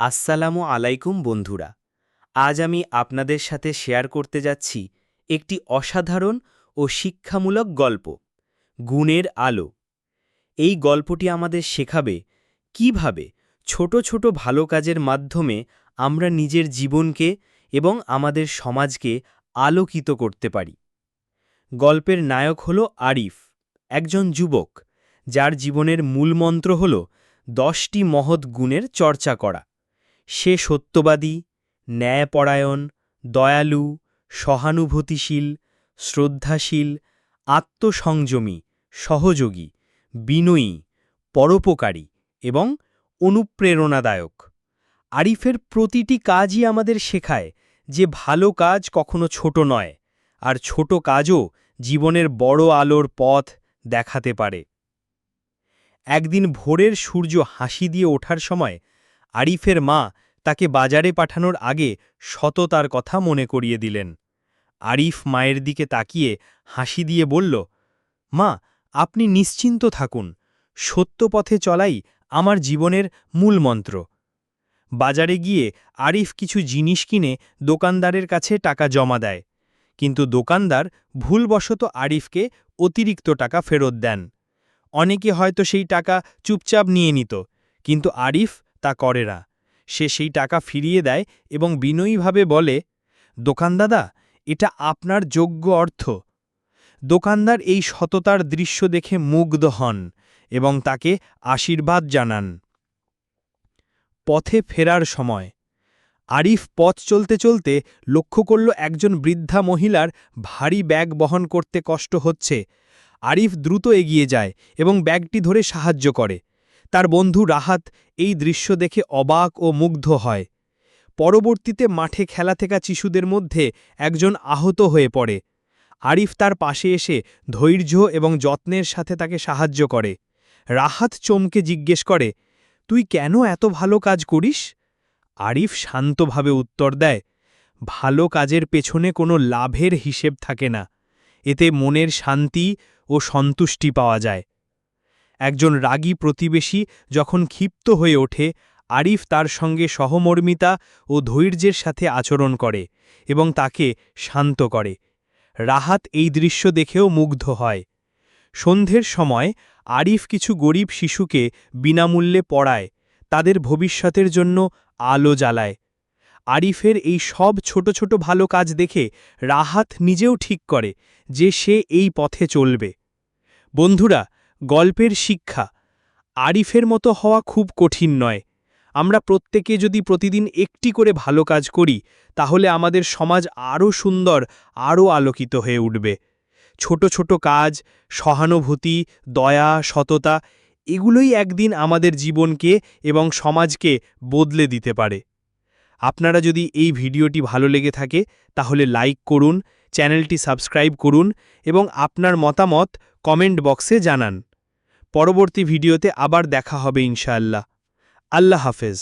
আসসালামু আলাইকুম বন্ধুরা। আজ আমি আপনাদের সাথে শেয়ার করতে যাচ্ছি একটি অসাধারণ ও শিক্ষামূলক গল্প, গুণের আলো। এই গল্পটি আমাদের শেখাবে কীভাবে ছোট ছোট ভালো কাজের মাধ্যমে আমরা নিজের জীবনকে এবং আমাদের সমাজকে আলোকিত করতে পারি। গল্পের নায়ক হল আরিফ, একজন যুবক। যার জীবনের মূলমন্ত্র হল দশটি মহৎ গুণের চর্চা করা। সে সত্যবাদী, ন্যায়পরায়ণ, দয়ালু, সহানুভূতিশীল, শ্রদ্ধাশীল, আত্মসংযমী, সহযোগী, বিনয়ী, পরোপকারী এবং অনুপ্রেরণাদায়ক। আরিফের প্রতিটি কাজই আমাদের শেখায় যে ভালো কাজ কখনো ছোট নয়, আর ছোট কাজও জীবনের বড় আলোর পথ দেখাতে পারে। একদিন ভোরের সূর্য হাসি দিয়ে ওঠার সময় আরিফের মা তাকে বাজারে পাঠানোর আগে সততার কথা মনে করিয়ে দিলেন। আরিফ মায়ের দিকে তাকিয়ে হাসি দিয়ে বলল, মা, আপনি নিশ্চিন্ত থাকুন সত্য পথে চলাই আমার জীবনের মূল মন্ত্র। বাজারে গিয়ে আরিফ কিছু জিনিস কিনে দোকানদারের কাছে টাকা জমা দেয়, কিন্তু দোকানদার ভুলবশত আরিফকে অতিরিক্ত টাকা ফেরত দেন। অনেকে হয়তো সেই টাকা চুপচাপ নিয়ে নিত, কিন্তু আরিফ তা করে না। সে সেই টাকা ফিরিয়ে দেয় এবং বিনয়ীভাবে বলে দোকানদাদা এটা আপনার যোগ্য অর্থ। দোকানদার এই সততার দৃশ্য দেখে মুগ্ধ হন এবং তাকে আশীর্বাদ জানান। পথে ফেরার সময়, আরিফ পথ চলতে চলতে লক্ষ্য করল একজন বৃদ্ধা মহিলার ভারী ব্যাগ বহন করতে কষ্ট হচ্ছে। আরিফ দ্রুত এগিয়ে যায় এবং ব্যাগটি ধরে সাহায্য করে। তার বন্ধু রাহাত এই দৃশ্য দেখে অবাক ও মুগ্ধ হয়। পরবর্তীতে মাঠে খেলা থেকা শিশুদের মধ্যে একজন আহত হয়ে পড়ে। আরিফ তার পাশে এসে ধৈর্য এবং যত্নের সাথে তাকে সাহায্য করে। রাহাত চমকে জিজ্ঞেস করে, তুই কেন এত ভালো কাজ করিস? আরিফ শান্তভাবে উত্তর দেয়, ভালো কাজের পেছনে কোনো লাভের হিসেব থাকে না। এতে মনের শান্তি ও সন্তুষ্টি পাওয়া যায়। একজন রাগী প্রতিবেশী যখন ক্ষিপ্ত হয়ে ওঠে, আরিফ তার সঙ্গে সহমর্মিতা ও ধৈর্যের সাথে আচরণ করে এবং তাকে শান্ত করে। রাহাত এই দৃশ্য দেখেও মুগ্ধ হয়। সন্ধ্যের সময় আরিফ কিছু গরিব শিশুকে বিনামূল্যে পড়ায়, তাদের ভবিষ্যতের জন্য আলো জ্বালায়। আরিফের এই সব ছোট ছোট ভালো কাজ দেখে রাহাত নিজেও ঠিক করে যে সে এই পথে চলবে। বন্ধুরা, গল্পের শিক্ষা। আরিফের মতো হওয়া খুব কঠিন নয়। আমরা প্রত্যেকে যদি প্রতিদিন একটি করে ভালো কাজ করি, তাহলে আমাদের সমাজ আরও সুন্দর, আরও আলোকিত হয়ে উঠবে। ছোট ছোট কাজ, সহানুভূতি, দয়া, সততা, এগুলোই একদিন আমাদের জীবনকে এবং সমাজকে বদলে দিতে পারে। আপনারা যদি এই ভিডিওটি ভালো লেগে থাকে, তাহলে লাইক করুন, চ্যানেলটি সাবস্ক্রাইব করুন এবং আপনার মতামত কমেন্ট বক্সে জানান। পরবর্তী ভিডিওতে আবার দেখা হবে ইনশাআল্লাহ। আল্লাহ হাফেজ।